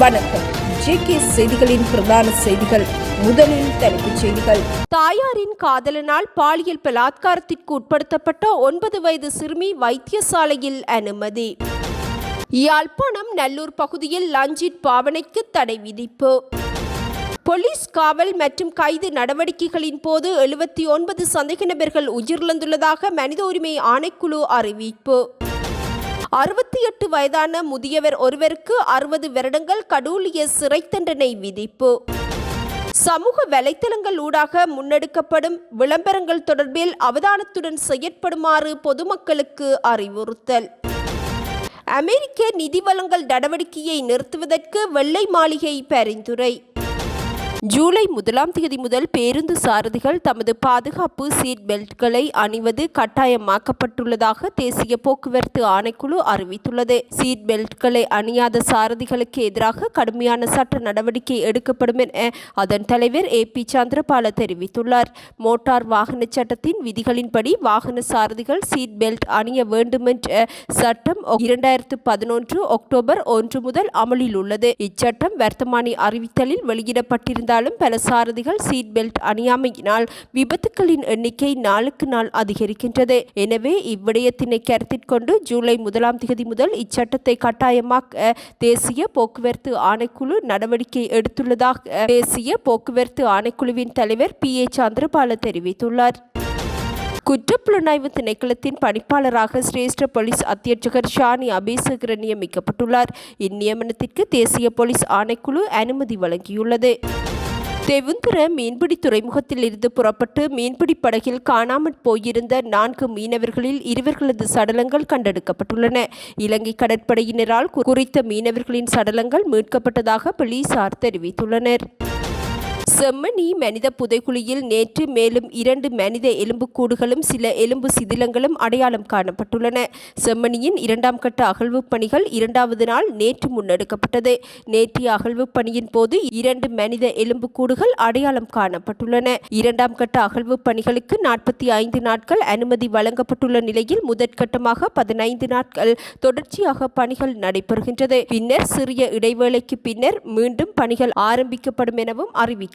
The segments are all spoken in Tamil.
வணக்கம். ஜேகே செய்திகளின் பிரதான செய்திகள். முதலில் தலைப்புச் செய்திகள். தாயாரின் காதலனால் பாலியல் பலாத்காரத்திற்கு உட்படுத்தப்பட்ட ஒன்பது வயது சிறுமி வைத்தியசாலையில் அனுமதி. யாழ்ப்பாணம் நல்லூர் பகுதியில் லஞ்சிட் பாவனைக்கு தடை விதிப்பு. போலீஸ் காவல் மற்றும் கைது நடவடிக்கைகளின் போது எழுபத்தி ஒன்பது சந்தேக நபர்கள் உயிரிழந்துள்ளதாக மனித உரிமை ஆணைக்குழு அறிவிப்பு. அறுபத்தி எட்டு வயதான முதியவர் ஒருவருக்கு அறுபது வருடங்கள் கடூலிய சிறை தண்டனை விதிப்பு. சமூக வலைத்தளங்கள் ஊடாக முன்னெடுக்கப்படும் விளம்பரங்கள் தொடர்பில் அவதானத்துடன் செயற்படுமாறு பொதுமக்களுக்கு அறிவுறுத்தல். அமெரிக்க நிதி வழங்கல் நடவடிக்கையை நிறுத்துவதற்கு வெள்ளை மாளிகை பரிந்துரை. ஜூலை முதலாம் தேதி முதல் பேருந்து சாரதிகள் தமது பாதுகாப்பு சீட் பெல்ட்களை அணிவது கட்டாயமாக்கப்பட்டுள்ளதாக தேசிய போக்குவரத்து ஆணைக்குழு அறிவித்துள்ளது. சீட் பெல்ட்களை அணியாத சாரதிகளுக்கு எதிராக கடுமையான சட்ட நடவடிக்கை எடுக்கப்படும் என அதன் தலைவர் ஏ பி சந்திரபால தெரிவித்துள்ளார். மோட்டார் வாகன சட்டத்தின் விதிகளின்படி வாகன சாரதிகள் சீட் பெல்ட் அணிய வேண்டுமென்ற சட்டம் இரண்டாயிரத்து பதினொன்று அக்டோபர் ஒன்று முதல் அமலில் உள்ளது. இச்சட்டம் வர்த்தமானி அறிவித்தலில் இருந்தாலும் பல சாரதிகள் சீட் பெல்ட் அணியாமையினால் விபத்துக்களின் எண்ணிக்கை நாளுக்கு நாள் அதிகரிக்கின்றது. எனவே இவ்விடயத்தினை கருத்தில் கொண்டு ஜூலை முதலாம் தேதி முதல் இச்சட்டத்தை கட்டாயமாக்க தேசிய போக்குவரத்து ஆணைக்குழு நடவடிக்கை எடுத்துள்ளதாக தேசிய போக்குவரத்து ஆணைக்குழுவின் தலைவர் பி. ஏ. சந்திரபால தெரிவித்துள்ளார். குற்றப்புலனாய்வு திணைக்களத்தின் பணிப்பாளராக சிரேஷ்ட போலீஸ் அத்தியட்சகர் ஷானி அபேசகர் நியமிக்கப்பட்டுள்ளார். இந்நியமனத்திற்கு தேசிய போலீஸ் ஆணைக்குழு அனுமதி வழங்கியுள்ளது. தெவுந்திர மீன்பிடி துறைமுகத்தில் இருந்து புறப்பட்டு மீன்பிடி படகில் காணாமற் போயிருந்த நான்கு மீனவர்களில் இருவர்களது சடலங்கள் கண்டெடுக்கப்பட்டுள்ளன. இலங்கை கடற்படையினரால் குறித்த மீனவர்களின் சடலங்கள் மீட்கப்பட்டதாக போலீசார் தெரிவித்துள்ளனர். செம்மணி மனித புதைக்குழியில் நேற்று மேலும் இரண்டு மனித எலும்புக்கூடுகளும் சில எலும்பு சிதிலங்களும் அடையாளம் காணப்பட்டுள்ளன. செம்மணியின் இரண்டாம் கட்ட அகழ்வு பணிகள் இரண்டாவது நாள் நேற்று முன்னெடுக்கப்பட்டது. நேற்றைய அகழ்வு பணியின் போது இரண்டு மனித எலும்புக்கூடுகள் அடையாளம் காணப்பட்டுள்ளன. இரண்டாம் கட்ட அகழ்வு பணிகளுக்கு நாற்பத்தி ஐந்து நாட்கள் அனுமதி வழங்கப்பட்டுள்ள நிலையில் முதற்கட்டமாக பதினைந்து நாட்கள் தொடர்ச்சியாக பணிகள் நடைபெறுகின்றது. பின்னர் சிறிய இடைவேளைக்கு பின்னர் மீண்டும் பணிகள் ஆரம்பிக்கப்படும் எனவும் அறிவிக்கும்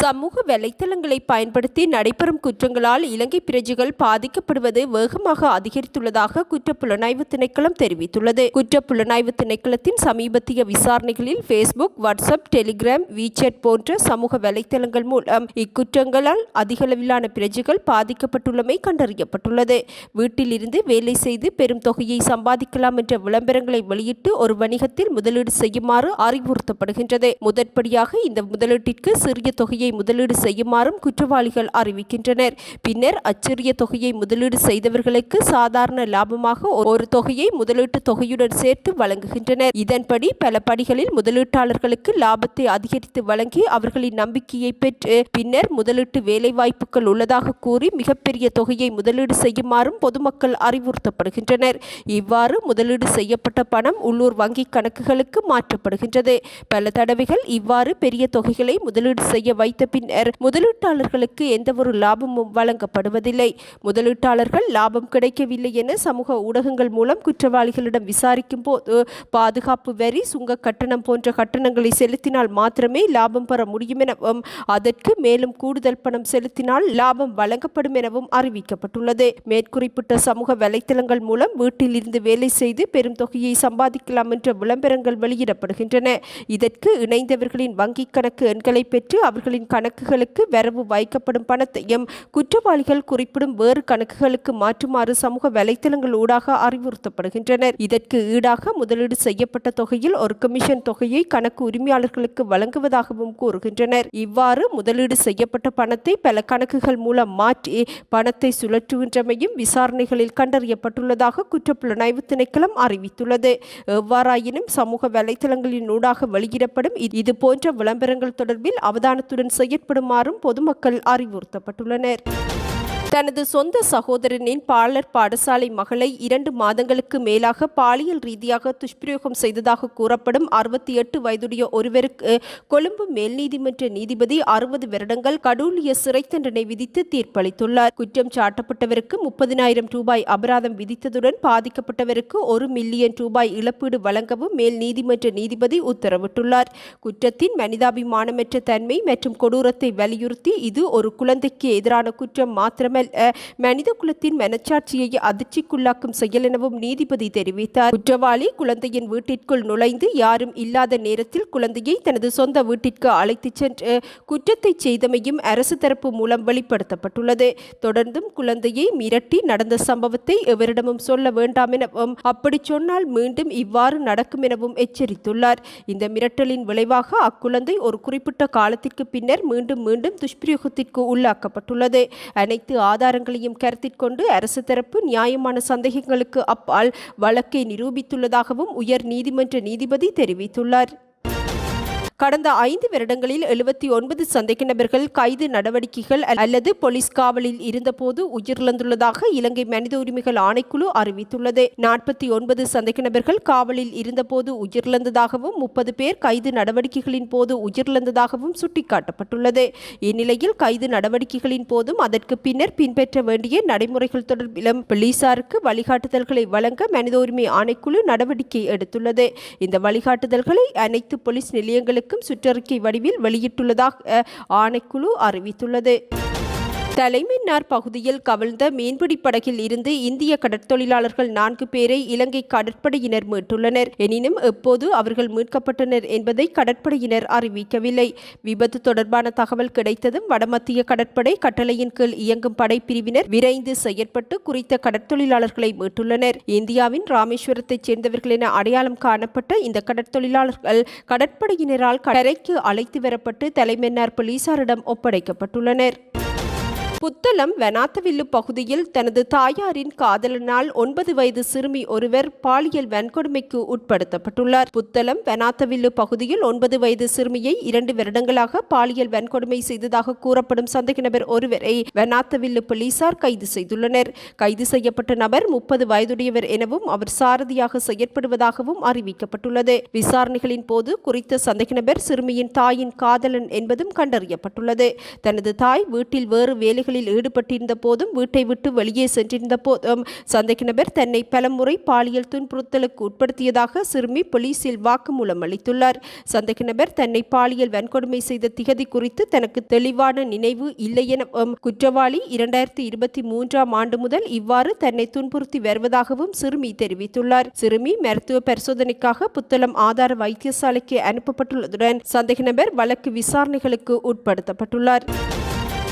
சமூக வலைத்தளங்களை பயன்படுத்தி நடைபெறும் குற்றங்களால் இலங்கை பிரஜைகள் பாதிக்கப்படுவது வேகமாக அதிகரித்துள்ளதாக குற்றப்புலனாய்வு திணைக்களம் தெரிவித்துள்ளது. குற்றப்புலனாய்வு திணைக்களத்தின் சமீபத்திய விசாரணைகளில் ஃபேஸ்புக் வாட்ஸ்அப் டெலிகிராம் வீச்சட் போன்ற சமூக வலைத்தளங்கள் மூலம் இக்குற்றங்களால் அதிகளவிலான பிரஜைகள் பாதிக்கப்பட்டுள்ளமை கண்டறியப்பட்டுள்ளது. வீட்டிலிருந்து வேலை செய்து பெரும் தொகையை சம்பாதிக்கலாம் என்ற விளம்பரங்களை வெளியிட்டு ஒரு வணிகத்தில் முதலீடு செய்யுமாறு அறிவுறுத்தப்படுகின்றது. முதற்படியாக இந்த முதலீட்டிற்கு சிறிய தொகையை முதலீடு செய்யுமாறும் குற்றவாளிகள் அறிவிக்கின்றனர். பின்னர் அச்சிறிய தொகையை முதலீடு செய்தவர்களுக்கு சாதாரண லாபமாக ஒரு தொகையை முதலீட்டு தொகையுடன் சேர்த்து வழங்குகின்றனர். இதன்படி பல படிகளில் முதலீட்டாளர்களுக்கு லாபத்தை அதிகரித்து வழங்கி அவர்களின் நம்பிக்கையை பெற்று பின்னர் முதலீட்டு வேலைவாய்ப்புகள் உள்ளதாக கூறி மிகப்பெரிய தொகையை முதலீடு செய்யுமாறும் பொதுமக்கள் அறிவுறுத்தப்படுகின்றனர். இவ்வாறு முதலீடு செய்யப்பட்ட பணம் உள்ளூர் வங்கி கணக்குகளுக்கு மாற்றப்படுகின்றது. பல தடவைகள் இவ்வாறு பெரிய தொகைகளை முதலீடு செய்ய வைத்து பின்னர் முதலீட்டாளர்களுக்கு எந்தவொரு லாபமும் வழங்கப்படுவதில்லை. முதலீட்டாளர்கள் லாபம் கிடைக்கவில்லை என சமூக ஊடகங்கள் மூலம் குற்றவாளிகளிடம் விசாரிக்கும் போது பாதுகாப்பு வரி சுங்க கட்டணம் போன்ற கட்டணங்களை செலுத்தினால் மாத்திரமே லாபம் பெற முடியும் எனவும் அதற்கு மேலும் கூடுதல் பணம் செலுத்தினால் லாபம் வழங்கப்படும் எனவும் அறிவிக்கப்பட்டுள்ளது. மேற்குறிப்பிட்ட சமூக வலைத்தளங்கள் மூலம் வீட்டில் இருந்து வேலை செய்து பெரும் தொகையை சம்பாதிக்கலாம் என்ற விளம்பரங்கள் வெளியிடப்படுகின்றன. இதற்கு இணைந்தவர்களின் வங்கிக் கணக்கு எண்களை பெற்று அவர்களின் கணக்குகளுக்கு வரவு வைக்கப்படும் பணத்தையும் குற்றவாளிகள் குறிப்பிடும் வேறு கணக்குகளுக்கு மாற்றுமாறு சமூக வலைத்தளங்கள் ஊடாக அறிவுறுத்தப்படுகின்றனர். இதற்கு ஈடாக முதலீடு செய்யப்பட்ட தொகையில் ஒரு கமிஷன் தொகையை கணக்கு உரிமையாளர்களுக்கு வழங்குவதாகவும் கூறுகின்றனர். இவ்வாறு முதலீடு செய்யப்பட்ட பணத்தை பல கணக்குகள் மூலம் மாற்றி பணத்தை சுழற்றுகின்றமையும் விசாரணைகளில் கண்டறியப்பட்டுள்ளதாக குற்றப்புலனாய்வு திணைக்களம் அறிவித்துள்ளது. எவ்வாறாயினும் சமூக வலைத்தளங்களின் ஊடாக வெளியிடப்படும் இது போன்ற விளம்பரங்கள் தொடர்பில் அவதானத்துடன் செயற்படுமாறும் பொதுமக்கள் அறிவுறுத்தப்பட்டுள்ளனர். தனது சொந்த சகோதரனின் பாலர் பாடசாலை மகளை இரண்டு மாதங்களுக்கு மேலாக பாலியல் ரீதியாக துஷ்பிரயோகம் செய்ததாக கூறப்படும் அறுபத்தி எட்டு வயதுடைய ஒருவருக்கு கொழும்பு மேல் நீதிமன்ற நீதிபதி அறுபது வருடங்கள் கடூலிய சிறை தண்டனை விதித்து தீர்ப்பளித்துள்ளார். குற்றம் சாட்டப்பட்டவருக்கு முப்பதினாயிரம் ரூபாய் அபராதம் விதித்ததுடன் பாதிக்கப்பட்டவருக்கு ஒரு மில்லியன் ரூபாய் இழப்பீடு வழங்கவும் மேல் நீதிமன்ற நீதிபதி உத்தரவிட்டுள்ளார். குற்றத்தின் மனிதாபிமானமற்ற தன்மை மற்றும் கொடூரத்தை வலியுறுத்தி இது ஒரு குழந்தைக்கு எதிரான குற்றம் மாத்திரமல்ல. மனித குலத்தின் மனச்சாட்சியை அதிர்ச்சிக்குள்ளாக்கும் செயல் எனவும் நீதிபதி தெரிவித்தார். குற்றவாளி குழந்தையின் வீட்டிற்குள் நுழைந்து யாரும் இல்லாத நேரத்தில் குழந்தையை தனது சொந்த வீட்டிற்கு அழைத்துச் சென்று குற்றத்தை செய்தமையும் அரசு தரப்பு மூலம் வெளிப்படுத்தப்பட்டுள்ளது. தொடர்ந்தும் குழந்தையை மிரட்டி நடந்த சம்பவத்தை எவரிடமும் சொல்ல வேண்டாம் எனவும் அப்படி சொன்னால் மீண்டும் இவ்வாறு நடக்கும் எனவும் எச்சரித்துள்ளார். இந்த மிரட்டலின் விளைவாக அக்குழந்தை ஒரு குறிப்பிட்ட காலத்திற்கு பின்னர் மீண்டும் மீண்டும் துஷ்பிரயோகத்திற்கு உள்ளாக்கப்பட்டுள்ளது. அனைத்து ஆதாரங்களையும் கருத்தில் கொண்டு அரசு தரப்பு நியாயமான சந்தேகங்களுக்கு அப்பால் வழக்கை நிரூபித்துள்ளதாகவும் உயர் நீதிமன்ற நீதிபதி தெரிவித்துள்ளார். கடந்த ஐந்து வருடங்களில் எழுபத்தி ஒன்பது சந்தேக நபர்கள் கைது நடவடிக்கைகள் அல்லது போலீஸ் காவலில் இருந்தபோது உயிரிழந்துள்ளதாக இலங்கை மனித உரிமைகள் ஆணைக்குழு அறிவித்துள்ளது. நாற்பத்தி ஒன்பது சந்தேக நபர்கள் காவலில் இருந்தபோது உயிரிழந்ததாகவும் முப்பது பேர் கைது நடவடிக்கைகளின் போது உயிரிழந்ததாகவும் சுட்டிக்காட்டப்பட்டுள்ளது. இந்நிலையில் கைது நடவடிக்கைகளின் போதும் அதற்கு பின்னர் பின்பற்ற வேண்டிய நடைமுறைகள் தொடர்பிலும் போலீசாருக்கு வழிகாட்டுதல்களை வழங்க மனித உரிமை ஆணைக்குழு நடவடிக்கை எடுத்துள்ளது. இந்த வழிகாட்டுதல்களை அனைத்து போலீஸ் நிலையங்களுக்கு நாடுகளுக்கும் சுற்றறிக்கை வடிவில் வெளியிட்டுள்ளதாக ஆணைக்குழு அறிவித்துள்ளது. தலைமன்னார் பகுதியில் கவிழ்ந்த மீன்பிடி படகில் இருந்து இந்திய கடற்தொழிலாளர்கள் நான்கு பேரை இலங்கை கடற்படையினர் மீட்டுள்ளனர். எனினும் எப்போது அவர்கள் மீட்கப்பட்டனர் என்பதை கடற்படையினர் அறிவிக்கவில்லை. விபத்து தொடர்பான தகவல் கிடைத்ததும் வடமத்திய கடற்படை கட்டளையின் கீழ் இயங்கும் படைப்பிரிவினர் விரைந்து செயற்பட்டு குறித்த கடற்தொழிலாளர்களை மீட்டுள்ளனர். இந்தியாவின் ராமேஸ்வரத்தைச் சேர்ந்தவர்கள் என அடையாளம் காணப்பட்ட இந்த கடற்தொழிலாளர்கள் கடற்படையினரால் கரைக்கு அழைத்து வரப்பட்டு தலைமன்னார் போலீசாரிடம் ஒப்படைக்கப்பட்டுள்ளனர். புத்தளம் வெனாத்தவில்லு பகுதியில் தனது தாயாரின் காதலனால் ஒன்பது வயது சிறுமி ஒருவர் பாலியல் வன்கொடுமைக்கு உட்படுத்தப்பட்டுள்ளார். புத்தளம் வெனாத்தவில்லு பகுதியில் ஒன்பது வயது சிறுமியை இரண்டு வருடங்களாக பாலியல் வன்கொடுமை செய்ததாக கூறப்படும் சந்தேக நபர் ஒருவரை வெனாத்தவில்லு போலீசார் கைது செய்துள்ளனர். கைது செய்யப்பட்ட நபர் முப்பது வயதுடையவர் எனவும் அவர் சாரதியாக செயற்படுவதாகவும் அறிவிக்கப்பட்டுள்ளது. விசாரணைகளின் போது குறித்த சந்தேக நபர் சிறுமியின் தாயின் காதலன் என்பதும் கண்டறியப்பட்டுள்ளது. தனது தாய் வீட்டில் வேறு வேலைகள் செயல்களில் ஈடுபட்டிருந்த போதும் வீட்டை விட்டு வெளியே சென்றிருந்த போதும் சந்தேக நபர் தன்னை பலமுறை பாலியல் துன்புறுத்தலுக்கு உட்படுத்தியதாக சிறுமி போலீசில் வாக்குமூலம் அளித்துள்ளார். சந்தேக நபர் தன்னை பாலியல் வன்கொடுமை செய்த திகதி குறித்து தனக்கு தெளிவான நினைவு இல்லை என குற்றவாளி இரண்டாயிரத்தி இருபத்தி மூன்றாம் ஆண்டு முதல் இவ்வாறு தன்னை துன்புறுத்தி வருவதாகவும் சிறுமி தெரிவித்துள்ளார். சிறுமி மருத்துவ பரிசோதனைக்காக புத்தளம் ஆதார வைத்தியசாலைக்கு அனுப்பப்பட்டுள்ளதுடன் சந்தேக நபர் வழக்கு விசாரணைகளுக்கு உட்படுத்தப்பட்டுள்ளார்.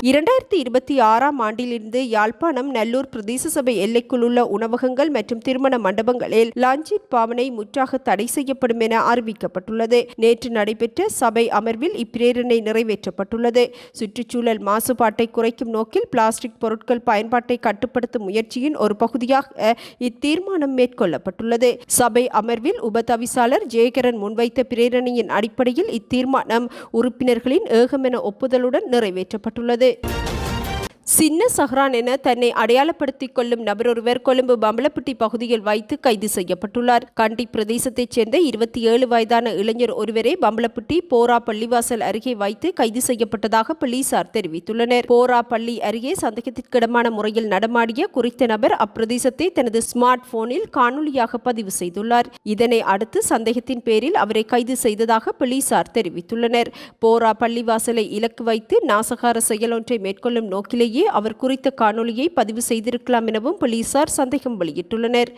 இரண்டாயிரத்தி இருபத்தி ஆறாம் ஆண்டிலிருந்து யாழ்ப்பாணம் நல்லூர் பிரதேச சபை எல்லைக்குள் உள்ள உணவகங்கள் மற்றும் திருமண மண்டபங்களில் லாஞ்சிட் பாவனை முற்றாக தடை செய்யப்படும் என அறிவிக்கப்பட்டுள்ளது. நேற்று நடைபெற்ற சபை அமர்வில் இப்பிரேரணை நிறைவேற்றப்பட்டுள்ளது. சுற்றுச்சூழல் மாசுபாட்டை குறைக்கும் நோக்கில் பிளாஸ்டிக் பொருட்கள் பயன்பாட்டை கட்டுப்படுத்தும் முயற்சியின் ஒரு பகுதியாக இத்தீர்மானம் மேற்கொள்ளப்பட்டுள்ளது. சபை அமர்வில் உபதவிசாளர் ஜெயகரன் முன்வைத்த பிரேரணையின் அடிப்படையில் இத்தீர்மானம் உறுப்பினர்களின் ஏகமென ஒப்புதலுடன் நிறைவேற்றப்பட்டுள்ளது. は。சின்ன சஹ்ரான் என தன்னை அடையாளப்படுத்திக் கொள்ளும் நபர் ஒருவர் கொழும்பு பம்பலப்பட்டி பகுதியில் வைத்து கைது செய்யப்பட்டுள்ளார். கண்டி பிரதேசத்தைச் சேர்ந்த இருபத்தி ஏழு வயதான இளைஞர் ஒருவரே பம்பலப்பட்டி போரா பள்ளிவாசல் அருகே வைத்து கைது செய்யப்பட்டதாக போலீசார் தெரிவித்துள்ளனர். போரா பள்ளி அருகே சந்தேகத்திற்கிடமான முறையில் நடமாடிய குறித்த நபர் அப்பிரதேசத்தை தனது ஸ்மார்ட் போனில் காணொலியாக பதிவு செய்துள்ளார். இதனை அடுத்து சந்தேகத்தின் பேரில் அவரை கைது செய்ததாக போலீசார் தெரிவித்துள்ளனர். போரா பள்ளிவாசலை இலக்கு வைத்து நாசகார செயலொன்றை மேற்கொள்ளும் நோக்கிலேயே அவர் குறித்த காணொலியை பதிவு செய்திருக்கலாம் எனவும் போலீசார் சந்தேகம் வெளியிட்டுள்ளனர்.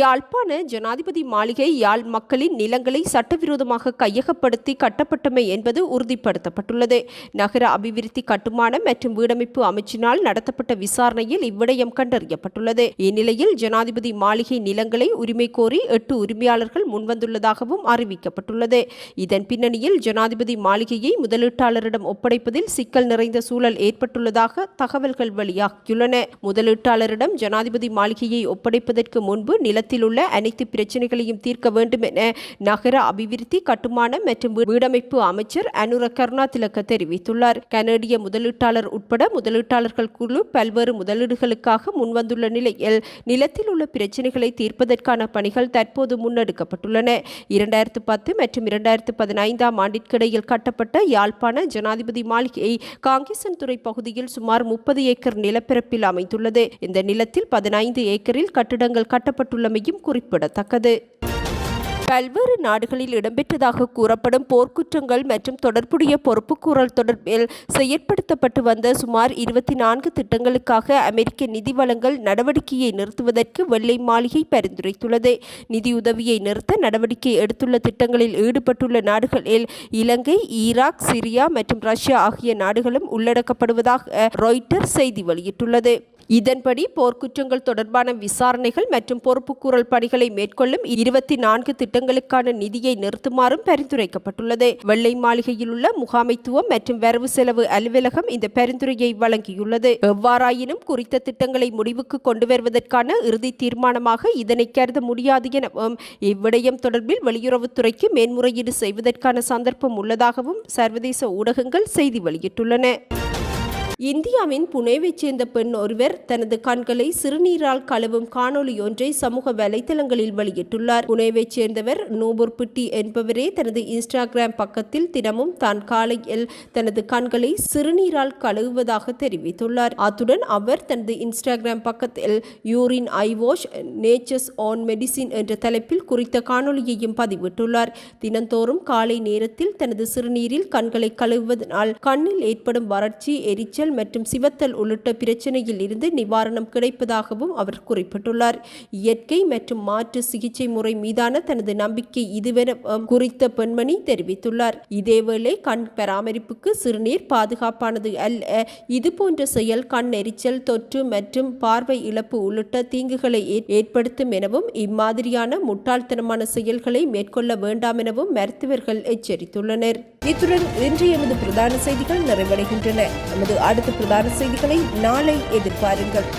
யாழ்ப்பாண ஜனாதிபதி மாளிகை யாழ் மக்களின் நிலங்களை சட்டவிரோதமாக கையகப்படுத்தி கட்டப்பட்டமை என்பது உறுதிப்படுத்தப்பட்டுள்ளது. நகர அபிவிருத்தி கட்டுமானம் மற்றும் வீடமைப்பு அமைச்சினால் நடத்தப்பட்ட விசாரணையில் இவ்விடயம் கண்டறியப்பட்டுள்ளது. இந்நிலையில் ஜனாதிபதி மாளிகை நிலங்களை உரிமை கோரி எட்டு உரிமையாளர்கள் முன்வந்துள்ளதாகவும் அறிவிக்கப்பட்டுள்ளது. இதன் பின்னணியில் ஜனாதிபதி மாளிகையை முதலீட்டாளரிடம் ஒப்படைப்பதில் சிக்கல் நிறைந்த சூழல் ஏற்பட்டுள்ளதாக தகவல்கள் வெளியாகியுள்ளன. முதலீட்டாளரிடம் ஜனாதிபதி மாளிகையை ஒப்படைப்பதற்கு முன்பு நில நிலத்தில் உள்ள அனைத்து பிரச்சினைகளையும் தீர்க்க வேண்டும் என நகர அபிவிருத்தி கட்டுமான மற்றும் வீடமைப்பு அமைச்சர் அனுர கருணாதிலக்க தெரிவித்துள்ளார். கனடிய முதலீட்டாளர் உட்பட முதலீட்டாளர்கள் குழு பல்வேறு முதலீடுகளுக்காக முன்வந்துள்ள நிலையில் நிலத்தில் உள்ள பிரச்சனைகளை தீர்ப்பதற்கான பணிகள் தற்போது முன்னெடுக்கப்பட்டுள்ளன. இரண்டாயிரத்து பத்து மற்றும் இரண்டாயிரத்து பதினைந்தாம் ஆண்டிற்கிடையில் கட்டப்பட்ட யாழ்ப்பாண ஜனாதிபதி மாளிகை காங்கேசன்துறை பகுதியில் சுமார் முப்பது ஏக்கர் நிலப்பரப்பில் அமைந்துள்ளது. இந்த நிலத்தில் பதினைந்து ஏக்கரில் கட்டிடங்கள் கட்டப்பட்டுள்ள கட்டப்பட்டுள்ளமையும் குறிப்பிடத்தக்கது. பல்வேறு நாடுகளில் இடம்பெற்றதாக கூறப்படும் போர்க்குற்றங்கள் மற்றும் தொடர்புடைய பொறுப்புக்கூறல் தொடர்பில் செயற்படுத்தப்பட்டு வந்த சுமார் இருபத்தி நான்கு திட்டங்களுக்காக அமெரிக்க நிதி வழங்கல் நடவடிக்கையை நிறுத்துவதற்கு வெள்ளை மாளிகை பரிந்துரைத்துள்ளது. நிதியுதவியை நிறுத்த நடவடிக்கை எடுத்துள்ள திட்டங்களில் ஈடுபட்டுள்ள நாடுகளில் இலங்கை ஈராக் சிரியா மற்றும் ரஷ்யா ஆகிய நாடுகளும் உள்ளடக்கப்படுவதாக ராய்ட்டர் செய்தி வெளியிட்டுள்ளது. இதன்படி போர்க்குற்றங்கள் தொடர்பான விசாரணைகள் மற்றும் பொறுப்புக்கூறல் பணிகளை மேற்கொள்ளும் இருபத்தி நான்கு திட்டங்களுக்கான நிதியை நிறுத்துமாறும் பரிந்துரைக்கப்பட்டுள்ளது. வெள்ளை மாளிகையில் உள்ள முகாமைத்துவம் மற்றும் வரவு செலவு அலுவலகம் இந்த பரிந்துரையை வழங்கியுள்ளது. எவ்வாறாயினும் குறித்த திட்டங்களை முடிவுக்கு கொண்டு வருவதற்கான இறுதி தீர்மானமாக இதனை கருத முடியாது எனவும் இவ்விடயம் தொடர்பில் வெளியுறவுத்துறைக்கு மேன்முறையீடு செய்வதற்கான சந்தர்ப்பம் உள்ளதாகவும் சர்வதேச ஊடகங்கள் செய்தி வெளியிட்டுள்ளன. இந்தியாவின் புனேவைச் சேர்ந்த பெண் ஒருவர் தனது கண்களை சிறுநீரால் கழுவும் காணொளி ஒன்றை சமூக வலைதளங்களில் வெளியிட்டுள்ளார். புனேவைச் சேர்ந்தவர் நூபுர் பிட்டி என்பவரே தனது இன்ஸ்டாகிராம் பக்கத்தில் தினமும் தான் காலையில் தனது கண்களை சிறுநீரால் கழுவுவதாக தெரிவித்துள்ளார். அத்துடன் அவர் தனது இன்ஸ்டாகிராம் பக்கத்தில் urine eye wash nature's own medicine என்ற தலைப்பில் குறித்த காணொளியையும் பதிவிட்டுள்ளார். தினந்தோறும் காலை நேரத்தில் தனது சிறுநீரில் கண்களை கழுவுவதனால் கண்ணில் ஏற்படும் வறட்சி எரிச்சல் மற்றும் சிவத்தல் உள்ளிட்ட பிரச்சனையில் இருந்து நிவாரணம் கிடைப்பதாகவும் அவர் குறிப்பிட்டுள்ளார். இயற்கை மற்றும் மாற்று சிகிச்சை முறை மீதான தனது நம்பிக்கை இதுவென குறித்த பெண்மணி தெரிவித்துள்ளார். இதேவேளை கண் பராமரிப்புக்கு சிறுநீர் பாதுகாப்பானது அல்ல. இது போன்ற செயல் கண் எரிச்சல் தொற்று மற்றும் பார்வை இழப்பு உள்ளிட்ட தீங்குகளை ஏற்படுத்தும் எனவும் இம்மாதிரியான முட்டாள்தனமான செயல்களை மேற்கொள்ள வேண்டாம் எனவும் மருத்துவர்கள் எச்சரித்துள்ளனர். இத்துடன் இன்று எமது பிரதான செய்திகள் நிறைவடைகின்றன. நமது அடுத்த பிரதான செய்திகளை நாளை எதிர்பாருங்கள்.